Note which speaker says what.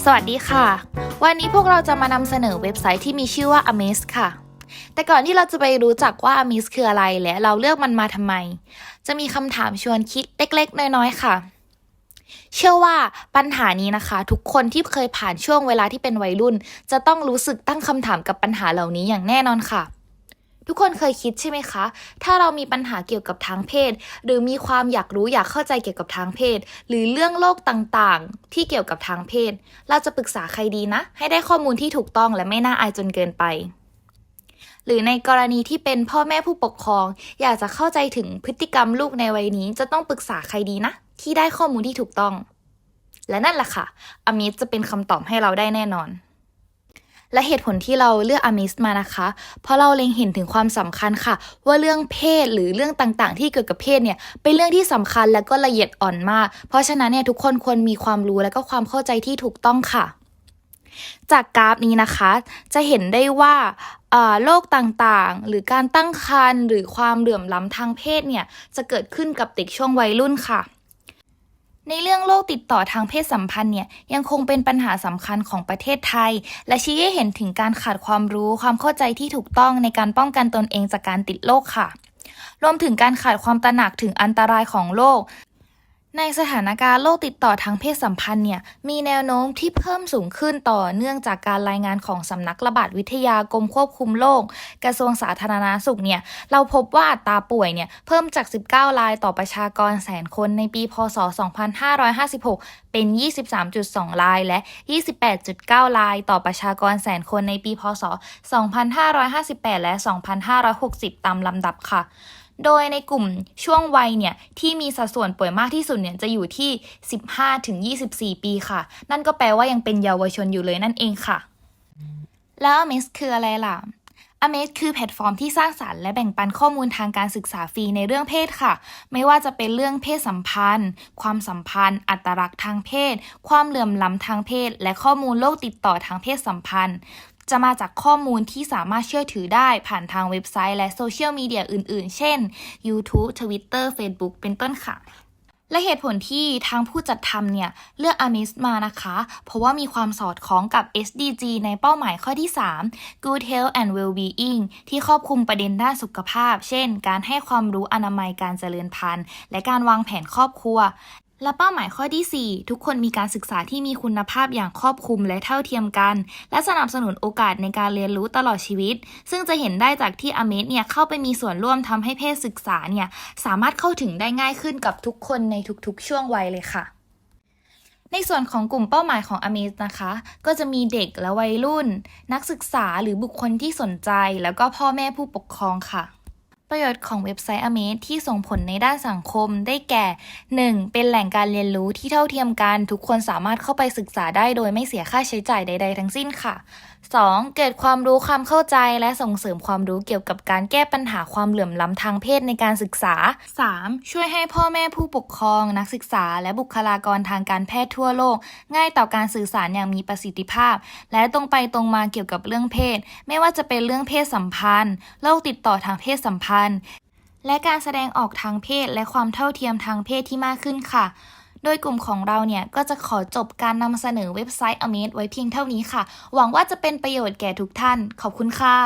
Speaker 1: สวัสดีค่ะ วันนี้พวกเราจะมานำเสนอเว็บไซต์ที่มีชื่อว่า Amaze ค่ะ แต่ก่อนที่เราจะไปรู้จักว่า Amaze คืออะไรและเราเลือกมันมาทำไม จะมีคำถามชวนคิดเล็กๆ น้อยๆ ค่ะ เชื่อว่าปัญหานี้นะคะ ทุกคนที่เคยผ่านช่วงเวลาที่เป็นวัยรุ่น จะต้องรู้สึกตั้งคำถามกับปัญหาเหล่านี้อย่างแน่นอนค่ะ ทุกคนเคยคิดใช่ไหมคะ ถ้าเรามีปัญหาเกี่ยวกับทางเพศ หรือมีความอยากรู้อยากเข้าใจเกี่ยวกับทางเพศ หรือเรื่องโลกต่างๆ ที่เกี่ยวกับทางเพศ เราจะปรึกษาใครดีนะ ให้ได้ข้อมูลที่ถูกต้องและไม่น่าอายจนเกินไป หรือในกรณีที่เป็นพ่อแม่ผู้ปกครอง อยากจะเข้าใจถึงพฤติกรรมลูกในวัยนี้ จะต้องปรึกษาใครดีนะ ที่ได้ข้อมูลที่ถูกต้อง และนั่นแหละค่ะอมิจะเป็นคำตอบให้เราได้แน่นอน และเหตุผลที่เราเลือกอมิสมานะคะ เพราะเราเล็งเห็นถึงความสำคัญค่ะ ว่าเรื่องเพศหรือเรื่องต่างๆ ที่เกี่ยวกับเพศเนี่ยเป็นเรื่องที่สำคัญและก็ละเอียดอ่อนมาก เพราะฉะนั้นเนี่ยทุกคนควรมีความรู้และก็ความเข้าใจที่ถูกต้องค่ะ จากกราฟนี้นะคะ จะเห็นได้ว่าโรคต่างๆ หรือการตั้งครรภ์หรือความเหลื่อมล้ำทางเพศเนี่ยจะเกิดขึ้นกับเด็กช่วงวัยรุ่นค่ะ ในเรื่องโรคติดต่อทางเพศสัมพันธ์เนี่ยยังคงเป็นปัญหาสำคัญของประเทศไทย และชี้ให้เห็นถึงการขาดความรู้ความเข้าใจที่ถูกต้องในการป้องกันตนเองจากการติดโรคค่ะ รวมถึงการขาดความตระหนักถึงอันตรายของโรค ในสถานการณ์โรคติดต่อทางเพศสัมพันธ์เนี่ยมีแนวโน้มที่เพิ่มสูงขึ้นต่อเนื่องจากการรายงานของสำนักระบาดวิทยากรมควบคุมโรคกระทรวงสาธารณาสุขเนี่ยเราพบว่าอัตราป่วยเนี่ยเพิ่มจาก 19 รายต่อประชากรแสนคนในปีพศ 2556 เป็น 23.2 รายและ 28.9 รายต่อประชากรแสนคนในปีพศ 2558 และ 2560 ตามลำดับค่ะ โดยในกลุ่มช่วงวัยเนี่ยที่มีสัดส่วนป่วยมากที่สุดเนี่ยจะอยู่ที่ 15ถึง24 ปีค่ะ นั่นก็แปลว่ายังเป็นเยาวชนอยู่เลยนั่นเองค่ะ แล้วเมสคืออะไรล่ะ a m a z คือแพลตฟอร์มที่สร้างสารรค์และแบ่งปันข้อมูลทางการศึกษาฟรีในเรื่องเพศค่ะ ไม่ว่าจะเป็นเรื่องเพศสัมพันธ์ ความสัมพันธ์ อัตลักษณ์ทางเพศ ความเหลื่อมล้ำทางเพศ และข้อมูลโรคติดต่อทางเพศสัมพันธ์ จะมาจากข้อมูลที่สามารถเชื่อถือได้ผ่านทางเว็บไซต์และโซเชียลมีเดียอื่นๆ เช่น YouTube Twitter Facebook เป็นต้นค่ะ และเหตุผลที่ทางผู้จัดทำเนี่ย เลือก Amis มานะคะ เพราะว่ามีความสอดคล้องกับ SDG ในเป้าหมายข้อที่ 3 Good Health and Well-being ที่ครอบคลุมประเด็นด้านสุขภาพ เช่น การให้ความรู้อนามัยการเจริญพันธุ์ และการวางแผนครอบครัว และเป้าหมายข้อที่ 4 ทุกคนมีการศึกษาที่มีคุณภาพอย่างครอบคลุมและเท่าเทียมกัน และสนับสนุนโอกาสในการเรียนรู้ตลอดชีวิต ซึ่งจะเห็นได้จากที่อเมสเนี่ยเข้าไปมีส่วนร่วมทำให้เพศศึกษาเนี่ยสามารถเข้าถึงได้ง่ายขึ้นกับทุกคนในทุกๆ ช่วงวัยเลยค่ะในส่วนของกลุ่มเป้าหมายของ a m a z นะคะ ก็จะมีเด็กและวัยรุ่น นักศึกษาหรือบุคคลที่สนใจ แล้วก็พ่อแม่ผู้ปกครองค่ะ ประโยชน์ของเว็บไซต์ a m a z e ที่ส่งผลในด้านสังคมได้แก่ 1. เป็นแหล่งการเรียนรู้ที่เท่าเทียมกัน ทุกคนสามารถเข้าไปศึกษาได้โดยไม่เสียค่าใช้จ่ายใด ๆ ทั้งสิ้นค่ะ 2. เกิดความรู้ความเข้าใจและส่งเสริมความรู้เกี่ยวกับการแก้ปัญหาความเหลื่อมล้ำทางเพศในการศึกษา 3. ช่วยให้พ่อแม่ผู้ปกครอง นักศึกษา และบุคลากรทางการแพทย์ทั่วโลก ง่ายต่อการสื่อสารอย่างมีประสิทธิภาพ และตรงไปตรงมาเกี่ยวกับเรื่องเพศ ไม่ว่าจะเป็นเรื่องเพศสัมพันธ์โรคติดต่อทางเพศสัมพันธ์และการแสดงออกทางเพศและความเท่าเทียมทางเพศที่มากขึ้นค่ะ โดยกลุ่มของเราเนี่ย ก็จะขอจบการนำเสนอเว็บไซต์ Amaze ไว้เพียงเท่านี้ค่ะ หวังว่าจะเป็นประโยชน์แก่ทุกท่าน ขอบคุณค่ะ